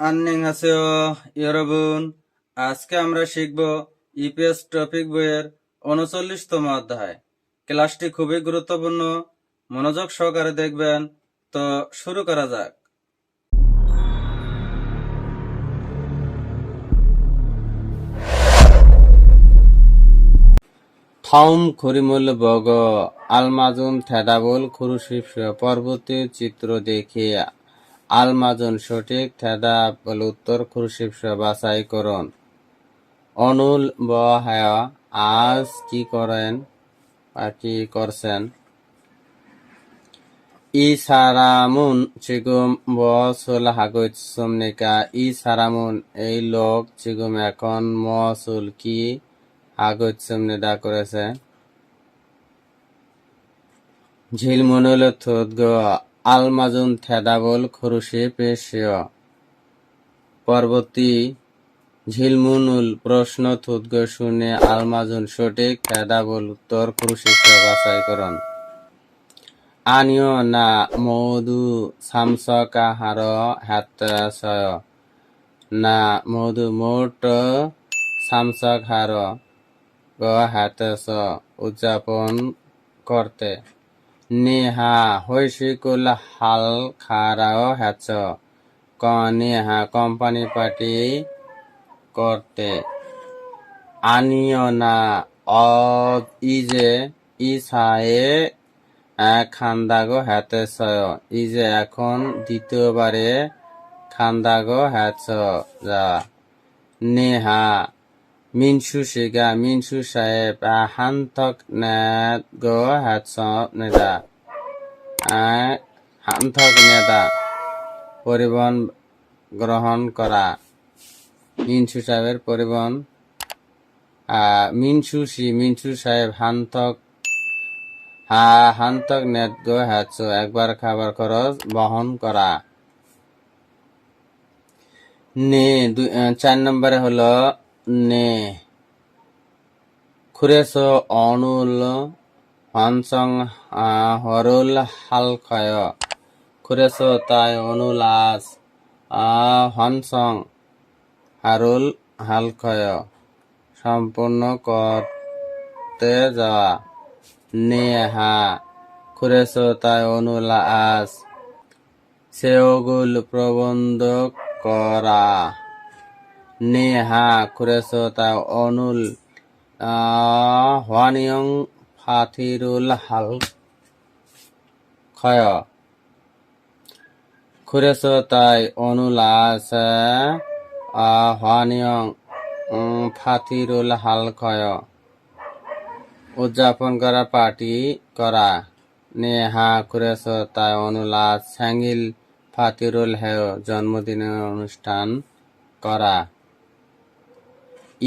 আন্নিংহাসেও ইয়রবুন আজকে আমরা শিখব ইপিএস টপিক বইয়ের উনচল্লিশতম অধ্যায়। ক্লাসটি খুবই গুরুত্বপূর্ণ। মনোযোগ সহকারে দেখবেন। তো শুরু করা যাক। থাউম, খরিমুল, বগ আলমাজুন থেদাবুল, খুরুশিফ, পরবর্তী চিত্র আলমাজুন সঠিক থেদাবল উত্তর খুরুশিফ বাছাই করুন। অনুল ব হায়া আজ কি করেন বা কি করছেন? ই সারামুন চিগুম ব সুল হাগত সুমনিকা। ই সারামুন এই লোক চিগুম এখন মসুল কি হাগত সুমনিদা করেছে? ঝিলমুনুল থুদগ আলমাজুন থেদাবল খুরুশি পেশিয়। পরবর্তী ঝিলমুনুল প্রশ্ন থুদগ শুনে আলমাজুন সঠিক থেদাবল উত্তর খুরুশি বাছাই করুন। আনিও না মধু সামসকা হার হাতাশয় না মধু মোট সামসক হার গ হাতাশ উদযাপন করতে। নেহা হৈশিকুল হাল খারাও হ্যাচ ক নেহা কোম্পানি পার্টি করতে। আনিও না অ ইজে ইসায়ে খান্দাগো হ্যাতে সয় ইজে এখন দ্বিতীয়বারে খান্দাগো হ্যাচ যা। নেহা মিনসু শিগা মিনসু সাহেব হান্তক নেত গো হ্যাচ নেদা হান্তক নেদা পরিবহন গ্রহণ করা মিনসু সাহেবের পরিবহন মিনসু সি মিনসু সাহেব হান্তক হা হান্তক নেট গো হ্যাচ একবার খাবার খরচ বহন করা নে চার নম্বরে হলো নে। খুরেস অনুল হনসং হরুল হালখয়। খুরেস তাই অনুল আস আহ, হনসং হারুল হালখয়। সম্পূর্ণ করতে যাওয়া নেহা। খুরেস তাই অনুল আস সেওগুল প্রবন্ধ করা। নেহা খুরেস তাই অনুল হওয়ানিয়ং ফাথিরুল হাল। ক্ষয়। খুরেস তাই অনুল আস হওয়ানিয়ং ফাথিরুল হাল ক্ষয়। উদযাপন করা, পার্টি করা। নেহা কুরেস তাই অনুলাস স্যাঙ্গিল ফাতিরুল হেয়, জন্মদিনের অনুষ্ঠান করা।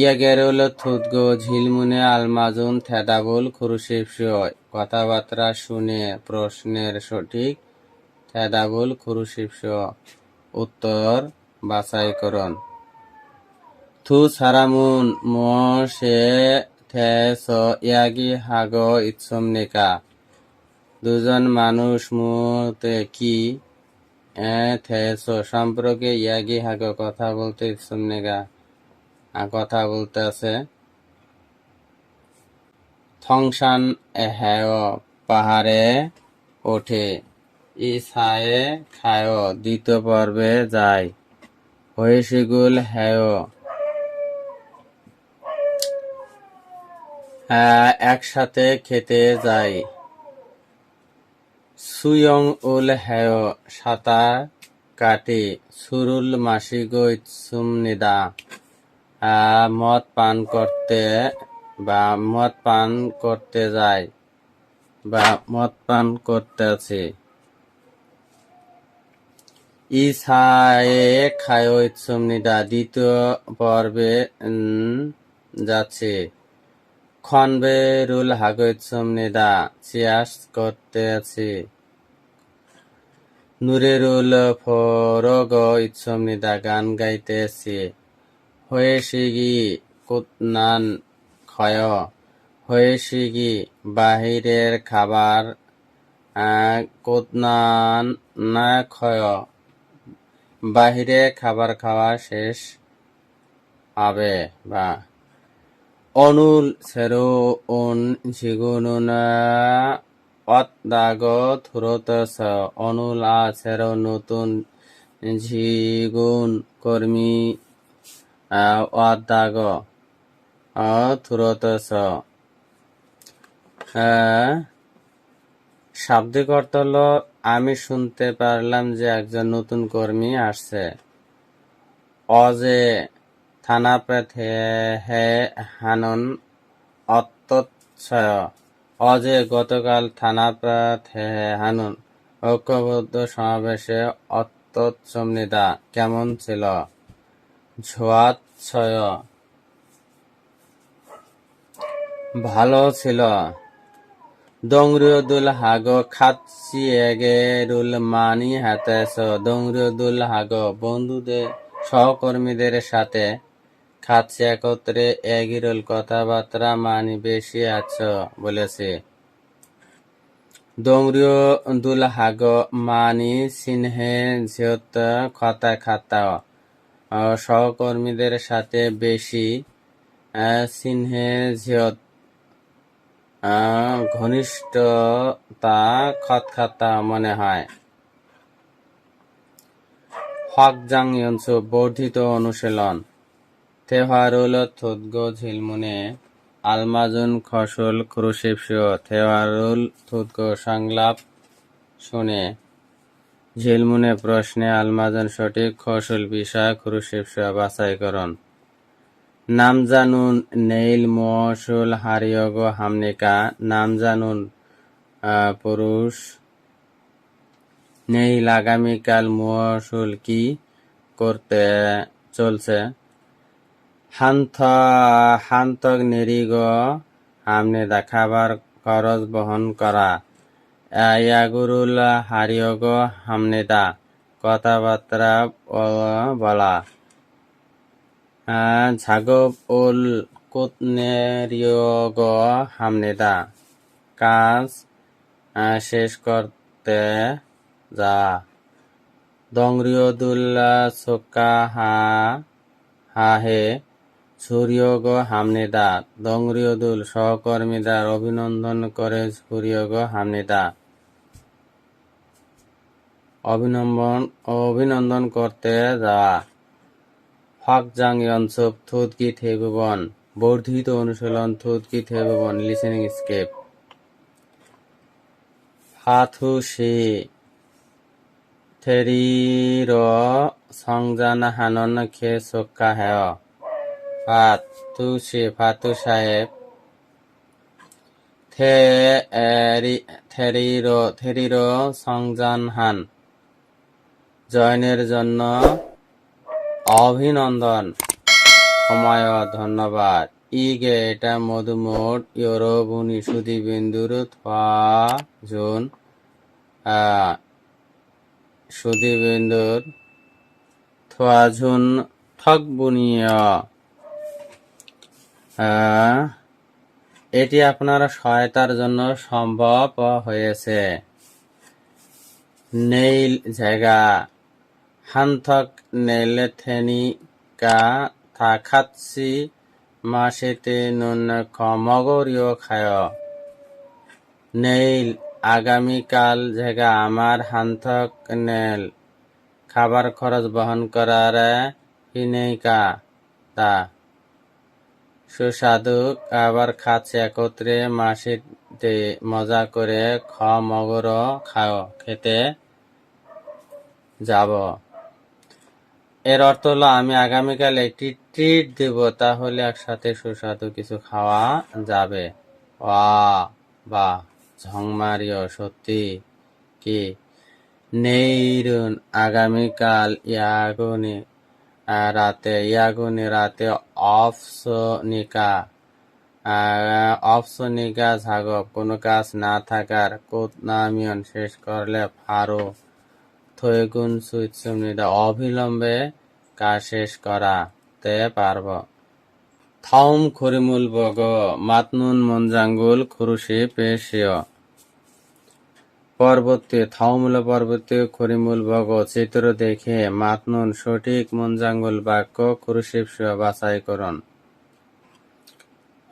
ইয়াগেরুল থুদগো ঝিলমুনে, আলমাজুন থেদাবুল খুরুশিফ কথাবার্তা শুনে প্রশ্নের সঠিক থেদাবুল খুরুশিফ উত্তর বাছাই করুন থু সারামুন, মো, সে থেস ইয়াগি, হাগ ইৎসমনিকা দুজন মানুষ মুতে কি, এ থেস সম্পর্কে ইয়াগি, হাগ কথা বলতে ইৎসমনিকা কথা বলতে আছে। থংসান হ্যায় পাহাড়ে ওঠে ইসায়ে খায় দ্বিতীয় পর্বে যায়। হইসিগুল হ্যায় হ্যাঁ, একসাথে খেতে যাই। সুয়ং উল হ্যায় সাঁতার কাটে সুরুল মাসিগো সুমনিদা মদ পান করতে বা মদ পান করতে যায় বা মদ পান করতে আছে ইসায়ে খায় সুমনিদা দ্বিতীয় পর্বে যাচ্ছে। খনবেরুল হাগত সমনিদা চিয়াস করতে আছে নুরেরুল ফরগ ইৎসমনিদা গান গাইতেছে। হয়েছিগি কুতনান ক্ষয় হয়েছিগি বাহিরের খাবার কুতনান না ক্ষয়। বাহিরে খাবার খাওয়া শেষ হবে বা অনুল সেরো উন ঝিগুনুন, অত্যাগ থুরতস, অনুল আ সেরো নতুন ঝিগুন কর্মী অত্যাগ থুরতস শাব্দিক অর্থ হলো, আমি শুনতে পারলাম যে একজন নতুন কর্মী আসছে। অজে থানা থানাপথে হে হানন অত্যচ্ছয় অজে গতকাল থানাপথ হে হানুন ঐক্যবদ্ধ সমাবেশে অত্যচ্ছমনিদা কেমন ছিল? ঝোয়াচ্ছয় ভালো ছিল। দংরিয়দুল হাগ খাচ্ছি এগে রুল মানি হাতেছ দংরিয়দুল হাগ বন্ধুদের সহকর্মীদের সাথে খাচ্ছি একত্রে এগিরুল কথাবার্তা মানি বেশি আছো বলেছে। দংরিয় দুল হাগ মানি সিনহে ঝিয়ত খতা খাতা। সহকর্মীদের সাথে বেশি সিনহে ঝিয়ত ঘনিষ্ঠতা খতখাতা মনে হয়। হকজাং ইয়নসু বর্ধিত অনুশীলন। তেওহারুল থুদগো ঝিলমুনে, আলমাজুন খসুল ক্রুশিপসিও তেওহারুল থুদগো সংলাপ শুনে ঝিলমুনে প্রশ্নে আলমাজন সঠিক, খসুল বিষয় ক্রুশিপসিও বাছাইকরণ। নাম জানুন নেইল মহসুল হারিয়গ হামনিকা নাম জানুন পুরুষ। নেইল আগামীকাল মহসুল কি করতে চলছে? হান্ত, হান্তক নেরিগ, হামনে দেখাবার খরচ বহন করা। ইয়াগুরুল হারিয়গ হামনেদা। কথাবার্তা বলা। ঝাগব উল কুতনেরিয়গ হামনেদা। কাজ শেষ করতে যা। দংরিয়দুল্লা সোকা হা হাহে সুরিয়গ হামনেদা দংরিয়দুল সহকর্মীদের অভিনন্দন করে সুরিয়গ হামনেদা অভিনন্দন অভিনন্দন করতে যাওয়া। হকজাং ইয়নসুপ থুদকি থেবুবন বর্ধিত অনুশীলন থুদকি থেবুবন লিসেনিং স্কেপ। ফাথুসি থেরির সংজান হানন খে সোক্কা হেয়। ফাতুসি ফাতু সাহেব থেরির সংজান হান। জয়নের জন্য অভিনন্দন। সময় ধন্যবাদ। ইগে এটা মধুমোট ইয়রবুনি সুদি বিন্দুর জুন। সুদি বিন্দুর থোয়াঝুন ঠকবুনিয় এটি আপনার সহায়তার জন্য সম্ভব হয়েছে। নেইল জায়গা, হান্থক নেলথেনিকা থাকাচ্ছি, মাসেতে নুন্নকমগরীয় খায়। নেইল, আগামীকাল জায়গা আমার হান্থক নেল। খাবার খরচ বহন করার হিনেকা তা সুস্বাদু, আবার খাচ্ছে একত্রে মাসিতে মজা করে খ মগর খাও, খেতে যাব। এর অর্থ হলো, আমি আগামীকাল একটি ট্রিট দেব, তাহলে একসাথে সুস্বাদু কিছু খাওয়া যাবে। বা ঝংমারিও, সত্যি কি? নেইরুন, আগামীকাল ইয়াগুনি রাতে ইয়াগুনি রাতে অফসনিকা অফসনিকা ঝাগব, কোনো কাজ না থাকার কোত নামিয়ন শেষ করলে ফারো থৈগুন সুইৎসুমনিদা অবিলম্বে কাজ শেষ করাতে পারব। থম খরিমুল বগ, মাতনুন মঞ্জাঙ্গুল খুরুশি পেশিয়। পরবর্তী থাউমূল পরবর্তী খরিমূল বগ চিত্র দেখে মাতনুন সঠিক মুঞ্জাঙ্গুল বাক্য কুরুশিব বাছাই করুন।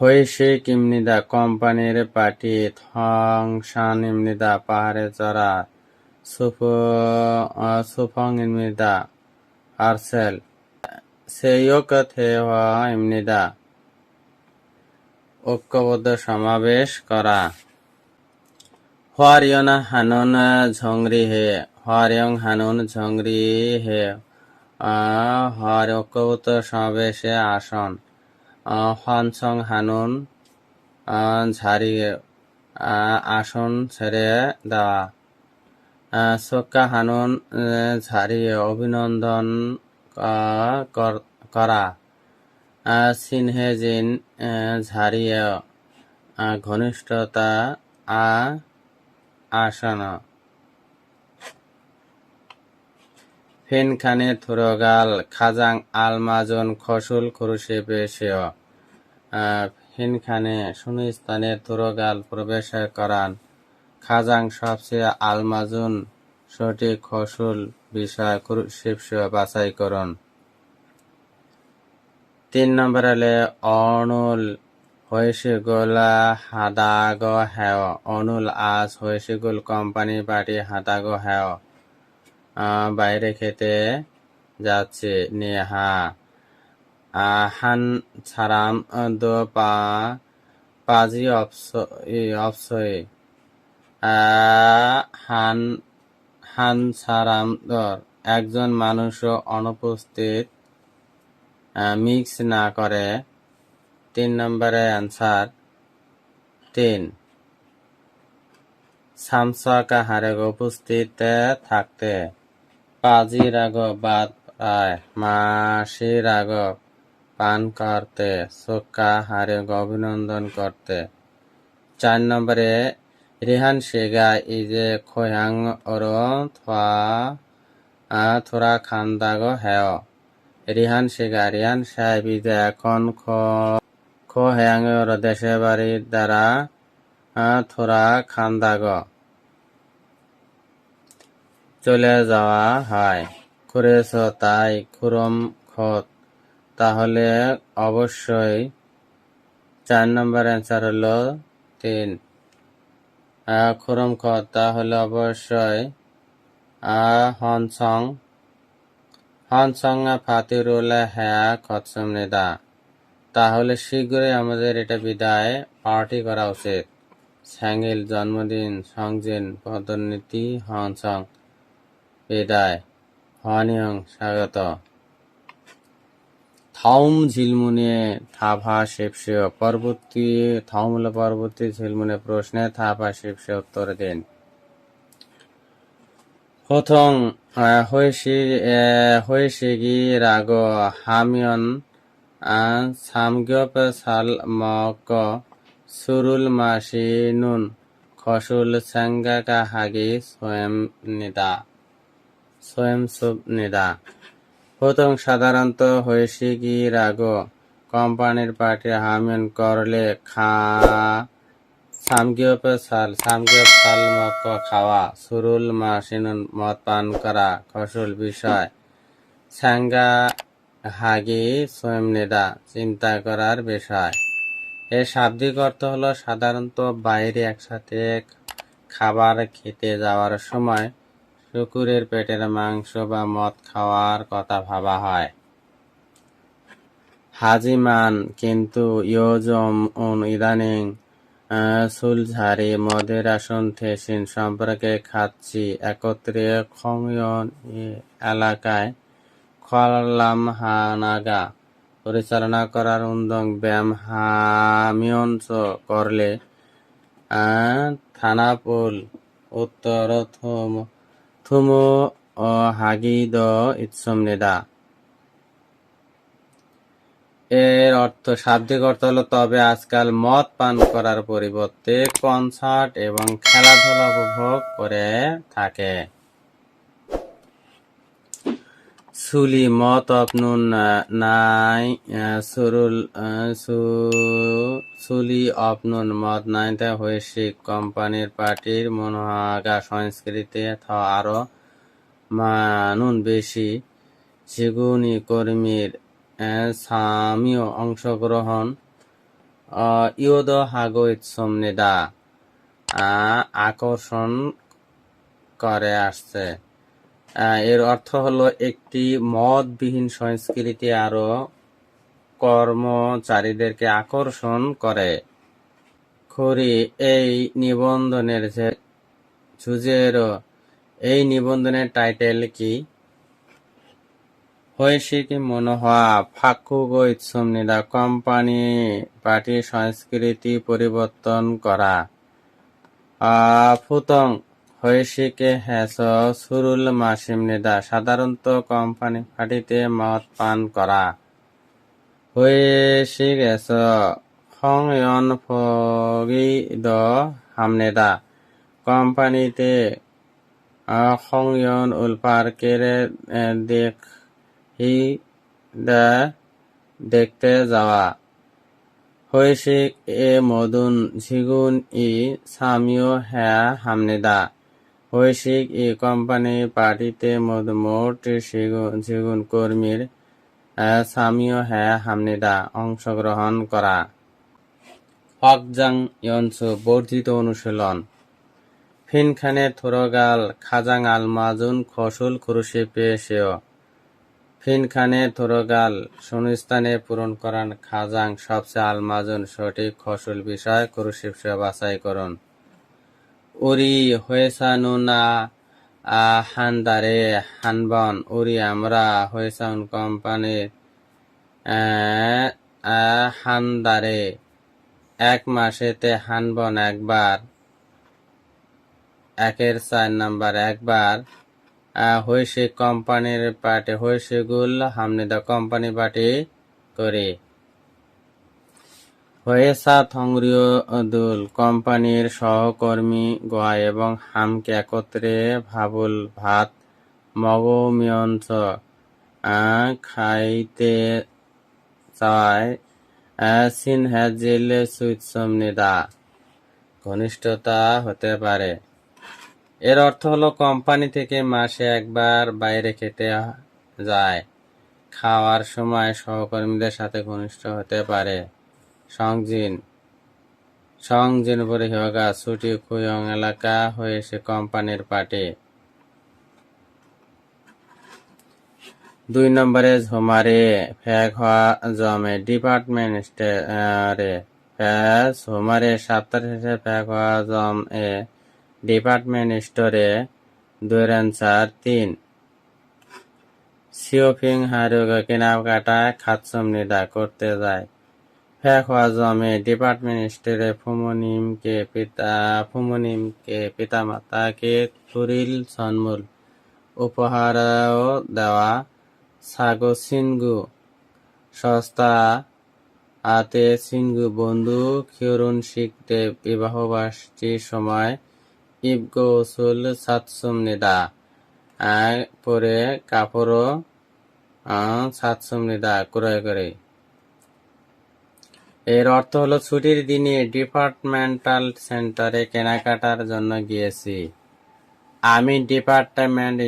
হৈশিক কিমনিদা কোম্পানির পার্টি থংশান ইমনিদা পাহাড়ে চড়া, সুফং ইমনিদা আরসেল সেয়ক থেওয়া ইমনিদা ঐক্যবদ্ধ সমাবেশ করা। হরিয়না হানুন ঝংরি হে হরিয়ং হানুন ঝংরি হে। আহ, হর ঐক্যবদ্ধ সমাবেশে আসন। হনসং হানুন আহ, আসন ছেড়ে দেওয়া সোক্কা হানুন ঝাড়িয়ে অভিনন্দন কর- সিনহেজিন ঝাড়িয়ে ঘনিষ্ঠতা আ আসন ফিনখানে থুরগাল, খাজাং আলমাজন, খসুল খুরুশে পেশেও। ফিনখানে সুনিস্তানে থুরগাল প্রবেশ করান। খাজাং সবচেয়ে আলমাজুন, সঠিক খসুল বিষয় শিবসিও বাছাই করুন। তিন নম্বর হলে অনুল হৈশিগুলা হাদাগ হ্যাও অনুল আজ হৈশিগুল কোম্পানি পার্টি হাদাগ আহ, বাইরে খেতে যাচ্ছে নেহা। হান ছাড়াম দো পা পাজি অপসই হান হান ছাড়াম দর একজন মানুষও অনুপস্থিত মিক্স না করে তিন নম্বরে অ্যান্সার তিন। সামসাকা হারে উপস্থিত থাকতে। পাজি রাগ বাদ প্রায় মাসি রাগ পান করতে, সোক্কা হারে অভিনন্দন করতে। চার নম্বরে রিহান শেগা, ইজে খোয়াং ওর থোরা খান্দাগ হ্যাও রিহান শেগা, রিহান সাহেব, ইজে এখন খো খো হ্যাং ওর দেশে বাড়ির দ্বারা থোরা খান্দাগ। চলে যাওয়া হয়। করেছ তাই খুরম খত। তাহলে অবশ্যই চার নম্বর অ্যান্সার হলো তিন। খুরম খত। তাহলে অবশ্যই হনসং হনসং ফাতিরুল হ্যাঁ খতসম নিদা তাহলে শীঘ্রই আমাদের এটা বিদায়। পার্টি করা উচিত। স্যাঙ্গিল জন্মদিন সংজিন পদোন্নতি হনসং বিদায়। হনিয়ং স্বাগত। থাউম ঝিলমুনে থাফা শেপসে পরবর্তী থাউমুল পরবর্তী ঝিলমুনে প্রশ্নে থাভা শেপসে উত্তর দিন। প্রথম হৈশি আহ, হৈশিগি রাগ হামিয়ন আহ, সামগ্যপ সাল মক সুরুল মাসি নুন খসুল সাঙ্গাকা হাগি স্বয়ং নিদা স্বয়ং সুব নিদা। প্রথম সাধারণত হৈশিগি রাগ? কোম্পানির পার্টি হামিয়ন করলে খা সামগিয়প সাল মক খাওয়া সুরুল মাসিনুন মদ পান করা খসুল বিষয় সাঙ্গা হাগি নিদা চিন্তা করার বিষয়। এর শাব্দিক অর্থ হলো সাধারণত বাইরে একসাথে খাবার খেতে যাওয়ার সময় শুকুরের পেটের মাংস বা মদ খাওয়ার কথা ভাবা হয়। হাজিমান, কিন্তু ইয়োজম উন ইদানিং সুলঝারি মদের আসন থেসিন সম্পর্কে খাচ্ছি, একত্রে খংয়ন এলাকায় খলাম হানাগা পরিচালনা করার উন্দং ব্যায়াম হামিয়ঞ্চ করলে থানাপুল উত্তর থুম, থুমো ও হাগিদ ইৎসম নেদা। এর অর্থ, শাব্দিক অর্থ হলো, তবে আজকাল মদ পান করার পরিবর্তে কনসার্ট এবং খেলাধুলা উপভোগ করে থাকে। সুলি মত অপনুন নাই সুরুল সুলি অপনুন মত নাইতে হৈশিক কোম্পানির পার্টির মনোহাগা সংস্কৃতি থ আরও মানুন বেশি। সেগুনি কর্মীর স্বামীয় অংশগ্রহণ। ইয়দ হাগৈত সমনিদা আকর্ষণ করে আসছে। এর অর্থ হলো একটি মদবিহীন সংস্কৃতি আরও কর্মচারীদেরকে আকর্ষণ করে। খড়ি, এই নিবন্ধনের সুজের এই নিবন্ধনের টাইটেল কি? হৈশিক মনোহা? ফাকুগৈত সমনিদা কোম্পানি পার্টি সংস্কৃতি পরিবর্তন করা। ফুতং। হৈশিকে হেস সুরুল মাসিম নিদা সাধারণত কোম্পানি পার্টিতে মদ পান করা। হৈশিক এস ফগি দ হামনেদা কোম্পানিতে আহ, সংয়ন উলপার্কের দেখ হি দেখতে যাওয়া। হৈশিক এ মদুন ঝিগুন ই সামিও হ্যা হামনেদা হৈশিক ই কোম্পানি পার্টিতে মোট সিগুন কর্মীর সামিও হ্যা, হামনেদা অংশগ্রহণ করা। হকজাং ইয়নসু বর্ধিত অনুশীলন। ফিনখানে থোরগাল, খাজাং আলমাজুন, খসুল খুরুশে পেশেও ফিনখানে থোরগাল, শূন্যস্থানে পূরণ করান খাজাং, সবচেয়ে আলমাজুন সঠিক খসুল বিষয় কুরুশিপ বাছাই করুন। উরি হয়েসানুনা হানদারে, হানবন উরি আমরা হয়েসান কোম্পানির হানদারে। এক মাসেতে হানবন একবার, একের চার নাম্বার একবার হয়েছে কোম্পানির পার্টি হয়েছে গুল হামনিদা কোম্পানি পার্টি করে। হয়েসা থংরিও দুল কোম্পানির সহকর্মী গোয়া এবং হামকে একত্রে ভাবুল ভাত মগমিয়ঞ্চ খাইতে চায় সিনহাজিল সুইৎসমনিদা ঘনিষ্ঠতা হতে পারে। এর অর্থ হলো কোম্পানি থেকে মাসে একবার বাইরে খেতে যায়। খাওয়ার সময় সহকর্মীদের সাথে ঘনিষ্ঠ হতে পারে। সংজিন। সংজিন পরে হিওগা, ছুটি খুয়ং এলাকা হয়েছে কোম্পানির পার্টি। দুই নম্বরে ঝুমারে ফ্যাক হওয়া জমে ডিপার্টমেন্ট স্টোরে ফ্যাস ঝুমারে সপ্তাহ শেষে ফ্যাক হওয়া জম এ ডিপার্টমেন্ট স্টোরে দুই চার তিন সিওফিং হারুগ কেনাকাটা খাতসম নিদা করতে যায়। ফ্যাক হওয়া জমে ডিপার্টমেন্ট স্টোরে ফুমনিমকে পিতা ফুমনিমকে পিতামাতাকে তুরিল সন্মূল। উপহারও দেওয়া সাগো সিনগু। সস্তা আতে সিনগু বন্ধু খিয়রুন শিখতে বিবাহবাসটির সময় ইবগো উসুল সাতসুম নিদা। পরে কাপড়ও সাতসুম নিদা ক্রয় করে। এর অর্থ হলো ছুটির দিনে ডিপার্টমেন্টাল সেন্টারে কেনাকাটার জন্য গিয়েছি। আমি ডিপার্টমেন্ট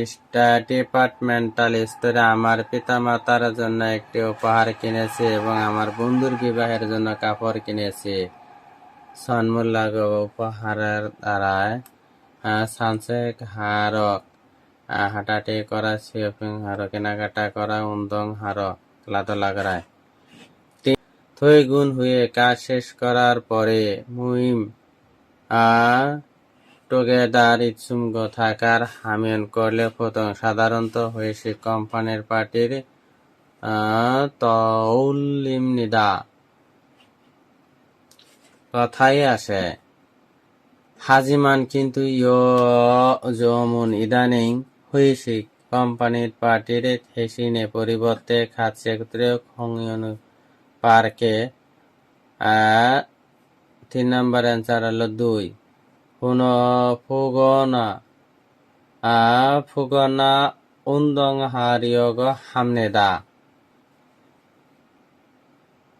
ডিপার্টমেন্টাল স্টোরে আমার পিতামাতার জন্য একটি উপহার কিনেছি এবং আমার বন্ধুর বিবাহের জন্য কাপড় কিনেছি। সন্মূল্যাগ উপহারের দ্বারায় সানসেক হারক হাঁটাহাঁটি করা, শপিং হারো কেনাকাটা করা, উন্দং হারো খেলাধুলা করায় থই গুণ হয়ে কাজ শেষ করার পরে মুহিম টুগেদার ইচ্ছুমগ থাকার হামিয়ন করলে প্রথম সাধারণত হয়েছে কোম্পানির পার্টির তৌলিম নিদা কথাই আসে। হাজিমান কিন্তু ইয় জমুন ইদানিং হয়েছে কোম্পানির পার্টির হেসিনে পরিবর্তে খাত খংয়ন পার্কে তিন নম্বর অ্যান্সার হলো দুই। পুন ফুগনা। ফুগনা উন্দংহারিয়োগ হামনেদা।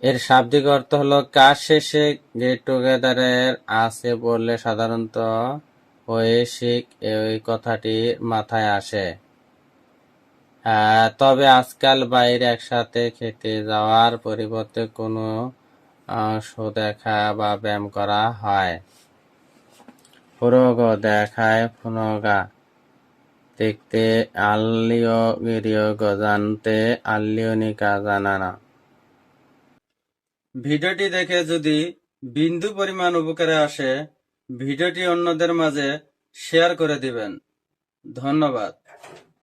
এর শাব্দিক অর্থ হলো কাজ শেষে গেট টুগেদারের আছে বললে সাধারণত হৈশিক এই কথাটি মাথায় আসে। তবে আজকাল বাইরে একসাথে খেতে যাওয়ার পরিবর্তে কোনো শো দেখা বা ব্যায়াম করা হয়। ফুরোগ দেখায় ফুনগা দেখতে আল্লিও গিরিয়োগ জানতে আল্লিওনিকা জানানা। ভিডিওটি দেখে যদি বিন্দু পরিমাণ উপকারে আসে, ভিডিওটি অন্যদের মাঝে শেয়ার করে দিবেন। ধন্যবাদ।